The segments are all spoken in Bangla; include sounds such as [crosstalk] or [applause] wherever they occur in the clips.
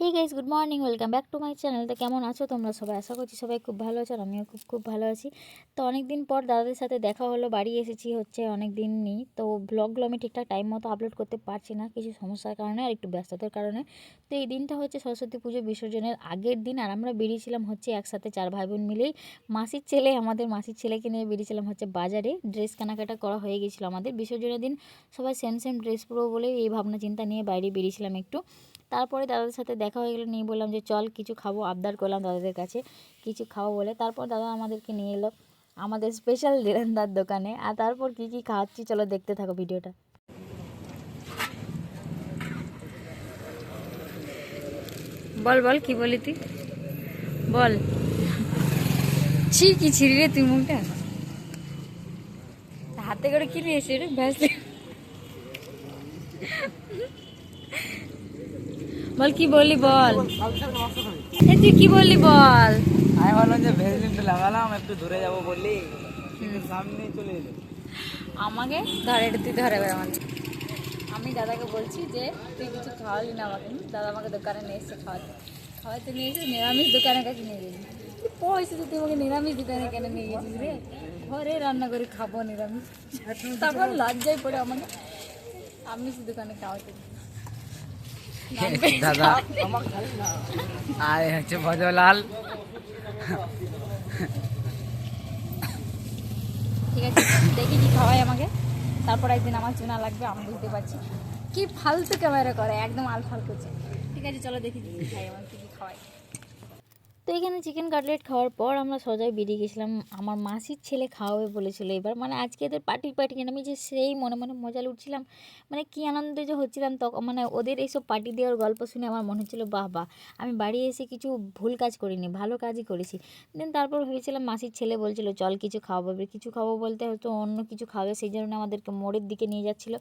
Hey guys good morning welcome back to my channel তো কেমন আছো তোমরা সবাই? আশা করছি সবাই খুব ভালো আছো আর আমিও খুব খুব ভালো আছি। তো অনেক দিন পর দাদাদের সাথে দেখা হলো, বাড়ি এসেছি হচ্ছে অনেক দিন নেই। তো ব্লগগুলো আমি ঠিকঠাক টাইম মতো আপলোড করতে পারছি না, কিছু সমস্যার কারণে আর একটু ব্যস্ততার কারণে। তো এই দিনটা হচ্ছে সরস্বতী পুজো বিসর্জনের আগের দিন আর আমরা বেরিয়েছিলাম হচ্ছে একসাথে চার ভাই বোন মিলেই। মাসির ছেলে, আমাদের মাসির ছেলেকে নিয়ে বেরিয়েছিলাম হচ্ছে বাজারে। ড্রেস কেনাকাটা করা হয়ে গেছিল আমাদের। বিসর্জনের দিন সবাই সেম সেম ড্রেস পরবো বলে এই ভাবনা চিন্তা নিয়ে বাইরে বেরিয়েছিলাম একটু। তারপরে দাদাদের সাথে দেখা হয়ে গেলো, নিয়ে বললাম যে, চল কিছু খাব। আবদার করলাম দাদাদের কাছে, কিছু খাব বলে। তারপর দাদা আমাদেরকে নিয়ে এলো আমাদের স্পেশাল দিলেন্দার দোকানে। আর তারপর কী কী খাওয়াচ্ছি চলো দেখতে থাকো ভিডিওটা। বল বল, কি বলি তুই? বল। ছি, কি ছিড়ি রে তুই মুখটা? হাতে করে কি নিয়ে এসে রে? ব্যাস। বল কি বললি বল? এ তুই কি বললি বল? আমি ভাবলাম যে ভেজলিনটা লাগালাম একটু দূরে যাব বললি। সামনে চলে এলো। আমাকে ধরে তুই ধরে আমাকে আমি দাদাকে বলছি যে তুই কিছু খাওয়ালি না আমাকে দাদা আমাকে দোকানে নিয়ে এসছে খাওয়াতে খাওয়াতে নিয়ে এসে নিরামিষ দোকানের কাছে নিয়ে গেছি পয়সা তুই আমাকে নিরামিষ দোকানে কেন নিয়ে গেছিস রে? ঘরে রান্না করে খাব নিরামিষ। তখন লজ্জায় পড়ে আমাকে আমিষ দোকানে খাওয়াতে। [laughs] দাদা। আর হচ্ছে ভজলাল ঠিক আছে, দেখি কি খাওয়াই আমাকে। তারপর একদিন আমার চুনা লাগবে, আমি বুঝতে পারছি। কি ফালতু ক্যামেরা করে, একদম আলফাল করছে। ঠিক আছে, চলো দেখি খাই আমার। তো এখানে চিকেন কাটলেট খাওয়ার পর আমরা সজায় বেরিয়ে গেছিলাম। আমার মাসির ছেলে খাওয়াবে বলেছিল এবার। মানে আজকে এদের পার্টি পার্টি আমি যে সেই মনে মনে মজা লুটছিলাম। মানে কী আনন্দে যে হচ্ছিলাম তখন মানে ওদের এইসব পার্টি দেওয়ার গল্প শুনে আমার মনে হচ্ছিল বাহ বাহ আমি বাড়ি এসে কিছু ভুল কাজ করিনি, ভালো কাজই করেছি। দেন তারপর ভেবেছিলাম মাসির ছেলে বলছিল, চল কিছু খাওয়াবো। কিছু খাব বলতে হয়তো অন্য কিছু খাবে, সেই জন্য আমাদেরকে মোড়ের দিকে নিয়ে যাচ্ছিল।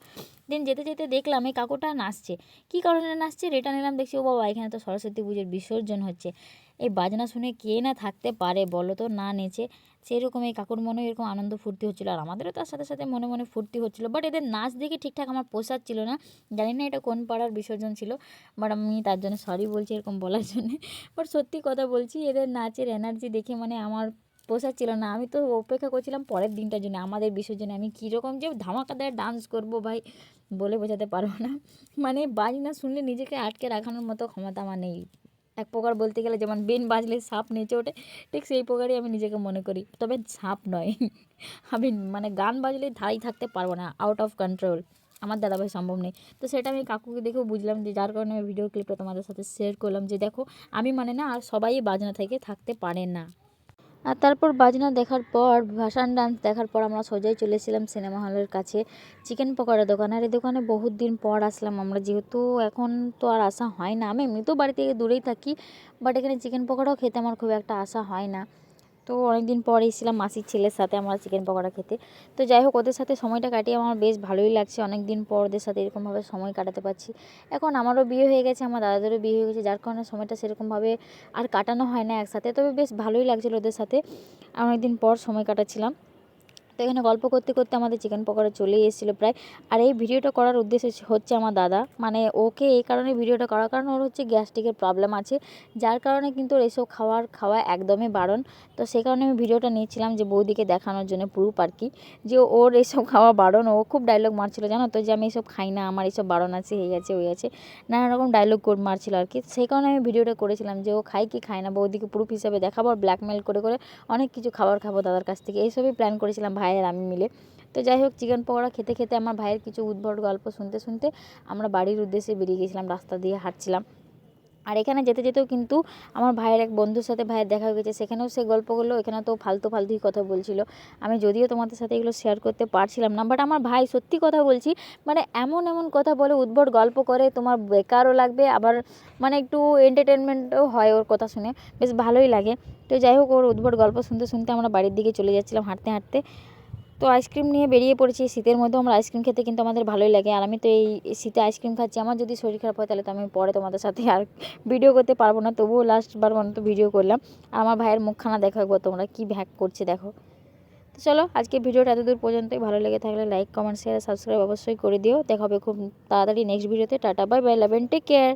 দেন যেতে যেতে দেখলাম এই কাকুটা নাচছে। কী কারণে নাচছে? রেটা নিলাম, দেখছি, ও বাবা, এখানে তো সরস্বতী পুজোর বিসর্জন হচ্ছে। এই বাজনা শুনে কে না থাকতে পারে বলো তো? না নেচে। সেরকম এই কাকুর মনে এরকম আনন্দ ফুর্তি হচ্ছিল। আর আমাদেরও তার সাথে সাথে মনে মনে ফুর্তি হচ্ছিল। বাট এদের নাচ দেখে ঠিকঠাক আমার পোষাচ্ছিল না। জানি না এটা কোন পাড়ার বিসর্জন ছিল। বাট আমি তার জন্য সরি বলছি এরকম বলার জন্যে। বাট সত্যি কথা বলছি, এদের নাচের এনার্জি দেখে মানে আমার পোষাচ্ছিল না। আমি তো অপেক্ষা করছিলাম পরের দিনটার জন্য, আমাদের বিসর্জনে। আমি কীরকম যে ধামাকাদার ডান্স করব ভাই বলে বোঝাতে পারব না। মানে বাজনা শুনলে নিজেকে আটকে রাখানোর মতো ক্ষমতা আমার নেই। এক প্রকার বলতে গেলে যেমন বেন বাজলে সাপ নেচে ওঠে, ঠিক সেই প্রকারই আমি নিজেকে মনে করি। তবে সাপ নয়। [laughs] আমি মানে গান বাজলে ধারাই থাকতে পারব না আউট অফ কন্ট্রোল আমার দাদাভাই সম্ভব নেই। তো সেটা আমি কাকুকে দেখেও বুঝলাম যে যার কারণে আমি ভিডিও ক্লিপটা তোমাদের সাথে শেয়ার করলাম যে দেখো, আমি মানে না আর সবাই বাজনা থেকে থাকতে পারে না। আর তারপর বাজনা দেখার পর, ভাসান ডান্স দেখার পর আমরা সোজাই চলেছিলাম সিনেমা হলের কাছে। চিকেন পকোড়া দোকান। আর এই দোকানে বহুত দিন পর আসলাম আমরা। যেহেতু এখন তো আর আসা হয় না। আমি এমনিতেও বাড়ি থেকে দূরেই থাকি বাট এখানে চিকেন পকোড়াও খেতে আমার খুব একটা আসা হয় না। তো অনেকদিন পর এসেছিলাম মাসির ছেলের সাথে আমরা চিকেন পকোড়া খেতে। তো যাই হোক, ওদের সাথে সময়টা কাটিয়ে আমার বেশ ভালোই লাগছে। অনেক দিন পর ওদের সাথে এরকমভাবে সময় কাটাতে পারছি। এখন আমারও বিয়ে হয়ে গেছে, আমার দাদাদেরও বিয়ে হয়ে গেছে, যার কারণে সময়টা সেরকমভাবে আর কাটানো হয় না একসাথে। তবে বেশ ভালোই লাগছিল ওদের সাথে। অনেকদিন পর সময় কাটাচ্ছিলাম। তো এখানে গল্প করতে করতে আমাদের চিকেন পকোড়া চলেই এসেছিল প্রায়। আর এই ভিডিওটা করার উদ্দেশ্য হচ্ছে আমার দাদা। মানে ওকে এই কারণে ভিডিওটা করার কারণ ওর হচ্ছে গ্যাস্ট্রিকের প্রবলেম আছে, যার কারণে কিন্তু ওর এসব খাওয়ার খাওয়া একদমই বারণ। তো সেই কারণে আমি ভিডিওটা নিয়েছিলাম যে বৌদিকে দেখানোর জন্য প্রুফ আর কি, যে ওর এইসব খাওয়া বারণ। ও খুব ডায়লগ মারছিল, জানো তো, যে আমি এইসব খাই না, আমার এইসব বারণ আছে, এই আছে, ওই আছে, নানা রকম ডায়লগ মারছিল আর কি। সেই কারণে আমি ভিডিওটা করেছিলাম যে ও খায় কি খায় না, বৌদিকে প্রুফ হিসাবে দেখাবো আর ব্ল্যাকমেল করে করে অনেক কিছু খাবার খাব দাদার কাছ থেকে। এইসবই প্ল্যান করেছিলাম ভাইয়ের আমি মিলে। তো যাই হোক, চিকেন পকোড়া খেতে খেতে আমার ভাইয়ের কিছু উদ্ভট গল্প শুনতে শুনতে আমরা বাড়ির উদ্দেশ্যে বেরিয়ে গেছিলাম, রাস্তা দিয়ে হাঁটছিলাম। আর এখানে যেতে যেতেও কিন্তু আমার ভাইয়ের এক বন্ধুর সাথে ভাইয়ের দেখা হয়ে গেছে। সেখানেও সে গল্প করল এখানে তো ফালতু ফালতুই কথা বলছিল। আমি যদিও তোমাদের সাথে এগুলো শেয়ার করতে পারছিলাম না বাট আমার ভাই সত্যি কথা বলছি মানে এমন এমন কথা বলে উদ্ভট গল্প করে, তোমার বেকারও লাগবে, আবার মানে একটু এন্টারটেনমেন্টও হয় ওর কথা শুনে, বেশ ভালোই লাগে। তো যাই হোক, ওর উদ্ভট গল্প শুনতে শুনতে আমরা বাড়ির দিকে চলে যাচ্ছিলাম হাঁটতে হাঁটতে। তো আইসক্রিম নিয়ে বেরিয়ে পড়েছি, শীতের মধ্যেও আমরা আইসক্রিম খেতে কিন্তু আমাদের ভালোই লাগে। আর আমি তো এই শীতে আইসক্রিম খাচ্ছি, আমার যদি শরীর খারাপ হয় তাহলে তো আমি পরে তোমাদের সাথে আর ভিডিও করতে পারব না। তবুও লাস্টবার মতো ভিডিও করলাম। আর আমার ভাইয়ের মুখখানা দেখো তোমরা কী ভ্যাক করছে দেখো। তো চলো আজকে ভিডিওটা এতদূর পর্যন্তই। ভালো লেগে থাকলে লাইক কমেন্ট শেয়ার সাবস্ক্রাইব অবশ্যই করে দিও। দেখা হবে খুব তাড়াতাড়ি নেক্সট ভিডিওতে tata bye bye love take care